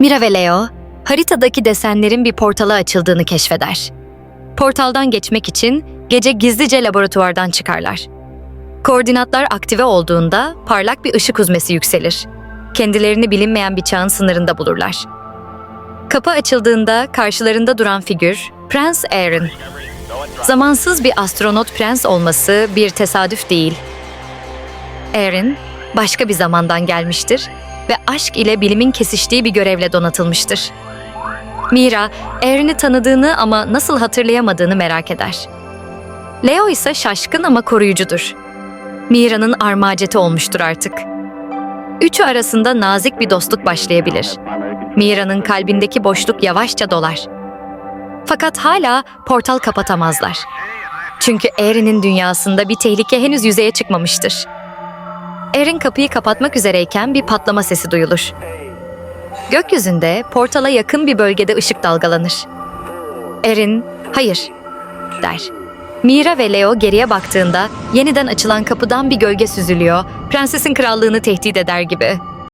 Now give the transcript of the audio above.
Mira ve Leo, haritadaki desenlerin bir portala açıldığını keşfeder. Portaldan geçmek için gece gizlice laboratuvardan çıkarlar. Koordinatlar aktive olduğunda parlak bir ışık huzmesi yükselir. Kendilerini bilinmeyen bir çağın sınırında bulurlar. Kapı açıldığında karşılarında duran figür Prens Aaron. Zamansız bir astronot prens olması bir tesadüf değil. Aaron başka bir zamandan gelmiştir ve aşk ile bilimin kesiştiği bir görevle donatılmıştır. Mira, Aaron'ı tanıdığını ama nasıl hatırlayamadığını merak eder. Leo ise şaşkın ama koruyucudur. Mira'nın armaceti olmuştur artık. Üçü arasında nazik bir dostluk başlayabilir. Mira'nın kalbindeki boşluk yavaşça dolar. Fakat hala portal kapatamazlar. Çünkü Erin'in dünyasında bir tehlike henüz yüzeye çıkmamıştır. Erin kapıyı kapatmak üzereyken bir patlama sesi duyulur. Gökyüzünde portala yakın bir bölgede ışık dalgalanır. Erin, hayır, der. Mira ve Leo geriye baktığında yeniden açılan kapıdan bir gölge süzülüyor, prensesin krallığını tehdit eder gibi.